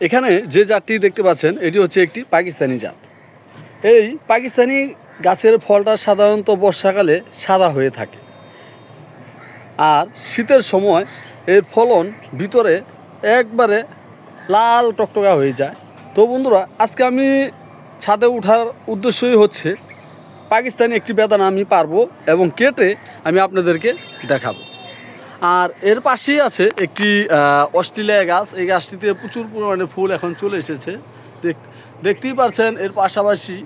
এখানে যে জাতটি দেখতে পাচ্ছেন, এটি হচ্ছে একটি পাকিস্তানি জাত। এই পাকিস্তানি গাছের ফলটা সাধারণত বর্ষাকালে সাদা হয়ে থাকে। আর শীতের সময় এর ফলন ভিতরে একবারে লাল টকটকা হয়ে যায়। তো বন্ধুরা, আজকে আমি ছাদে ওঠার উদ্দেশ্যই হচ্ছে, পাকিস্তানি একটি বেদানা আমি পারব এবং কেটে আমি আপনাদেরকে দেখাবো। আর এর পাশেই আছে একটি অস্ট্রেলিয়া গাছ। এই গাছটিতে প্রচুর পরিমাণে ফুল এখন চলে এসেছে। দেখ- দেখতেই পাচ্ছেন এর পাশাপাশি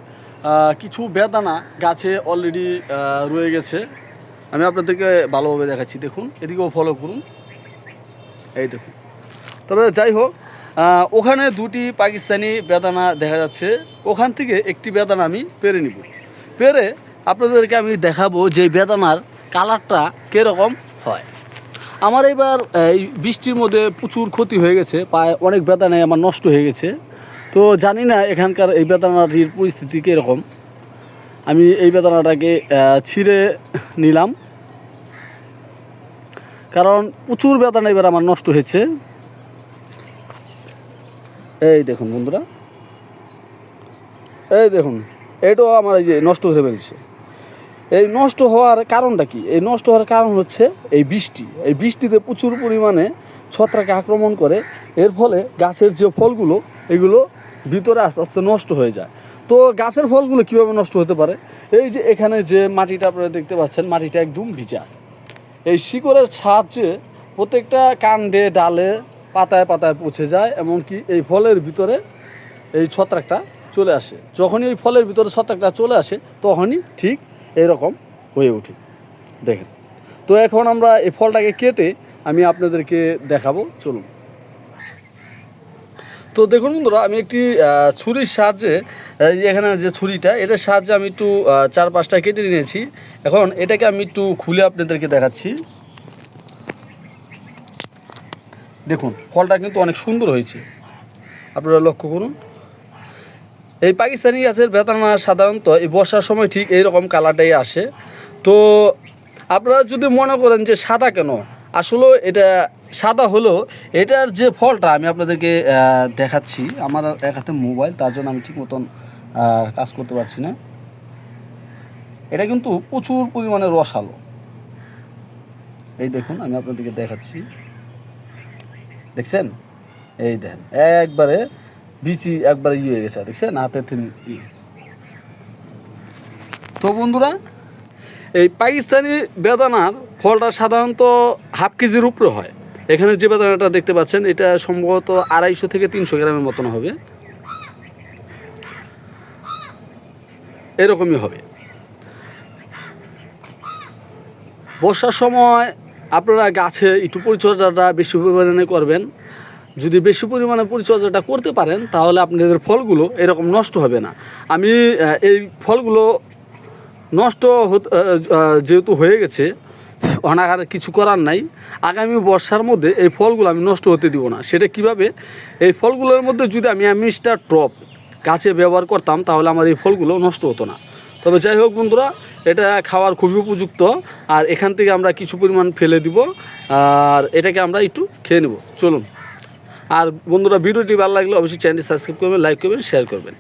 কিছু বেদানা গাছে অলরেডি রয়ে গেছে। আমি আপনাদেরকে ভালোভাবে দেখাচ্ছি। দেখুন, এদিকেও ফলো করুন। এই দেখুন। তবে যাই হোক ওখানে দুটি পাকিস্তানি বেদানা দেখা যাচ্ছে। ওখান থেকে একটি বেদানা আমি পেরে নিব। পেরে আপনাদেরকে আমি দেখাবো যে বেদানার কালারটা কীরকম হয়। আমার এবার, এই বৃষ্টির মধ্যে প্রচুর ক্ষতি হয়ে গেছে, পায়ে অনেক বেদানায় আমার নষ্ট হয়ে গেছে। তো জানি না এখানকার এই বেদানাটির পরিস্থিতি কীরকম। আমি এই বেদানাটাকে ছিঁড়ে নিলাম। কারণ প্রচুর বেদানা এবার আমার নষ্ট হয়েছে। এই দেখুন বন্ধুরা। এই দেখুন, এটাও আমার এই যে নষ্ট হয়ে ফেলছে। এই নষ্ট হওয়ার কারণটা কি? এই নষ্ট হওয়ার কারণ হচ্ছে এই বৃষ্টি। এই বৃষ্টিতে প্রচুর পরিমাণে ছত্রাকে আক্রমণ করে। এর ফলে গাছের যে ফলগুলো, এগুলো ভিতরে আস্তে আস্তে নষ্ট হয়ে যায়। তো গাছের ফলগুলো কীভাবে নষ্ট হতে পারে? এই যে এখানে যে মাটিটা আপনারা দেখতে পাচ্ছেন, মাটিটা একদম ভিজা। এই শিকড়ের সাহায্যে প্রত্যেকটা কাণ্ডে, ডালে, পাতায় পাতায় পচে যায়, এমনকি এই ফলের ভিতরে এই ছত্রাকটা চলে আসে। যখনই এই ফলের ভিতরে ছত্রাকটা চলে আসে, তখনই ঠিক এরকম হয়ে ওঠে। দেখেন। তো এখন আমরা এই ফলটাকে কেটে আমি আপনাদেরকে দেখাবো। চলুন। তো দেখুন বন্ধুরা, আমি একটি ছুরির সাহায্যে এখানে যে ছুরিটা, এটার সাহায্যে আমি একটু চার পাঁচটা কেটে নিয়েছি। এখন এটাকে আমি একটু খুলে আপনাদেরকে দেখাচ্ছি। দেখুন, ফলটা কিন্তু অনেক সুন্দর হয়েছে। আপনারা লক্ষ্য করুন। এই পাকিস্তানি গাছের বেতানা সাধারণত এই বর্ষার সময় ঠিক এইরকম কালারটাই আসে। তো আপনারা যদি মনে করেন যে সাদা কেন? আসলে এটা সাদা হলো, এটার যে ফলটা আমি আপনাদেরকে দেখাচ্ছি, আমার এক হাতে মোবাইল, তার জন্য আমি ঠিক মতন কাজ করতে পারছি না। এটা কিন্তু প্রচুর পরিমাণে রসালো। এই দেখুন, আমি আপনাদেরকে দেখাচ্ছি। দেখছেন? এই দেখেন, একবারে বিচি একবারে ইয়ে হয়ে গেছে, দেখছেন? হাতে তিন তো বন্ধুরা, এই পাকিস্তানি বেদানার ফলটা সাধারণত হাফ কেজির উপরে হয়। এখানে যে বেদানাটা দেখতে পাচ্ছেন, এটা সম্ভবত আড়াইশো থেকে তিনশো গ্রামের মতন হবে। এরকমই হবে। বর্ষার সময় আপনারা গাছে একটু পরিচর্যাটা বেশি পরিমাণে করবেন। যদি বেশি পরিমাণে পরিচর্যাটা করতে পারেন, তাহলে আপনাদের ফলগুলো এরকম নষ্ট হবে না। আমি এই ফলগুলো নষ্ট যেহেতু হয়ে গেছে অনাগার কিছু করার নাই, আগামী বর্ষার মধ্যে এই ফলগুলো আমি নষ্ট হতে দিব না। সেটা কীভাবে? এই ফলগুলোর মধ্যে যদি আমি মিস্টার টপ গাছে ব্যবহার করতাম, তাহলে আমার এই ফলগুলো নষ্ট হতো না। তবে যাই হোক বন্ধুরা, এটা খাওয়ার খুবই উপযুক্ত, আর এখান থেকে আমরা কিছু পরিমাণ ফেলে দিব, আর এটাকে আমরা একটু খেয়ে নেব। চলুন। আর বন্ধুরা ভিডিওটি ভালো লাগলে অবশ্যই চ্যানেলটি সাবস্ক্রাইব করবেন লাইক করবেন শেয়ার করবেন।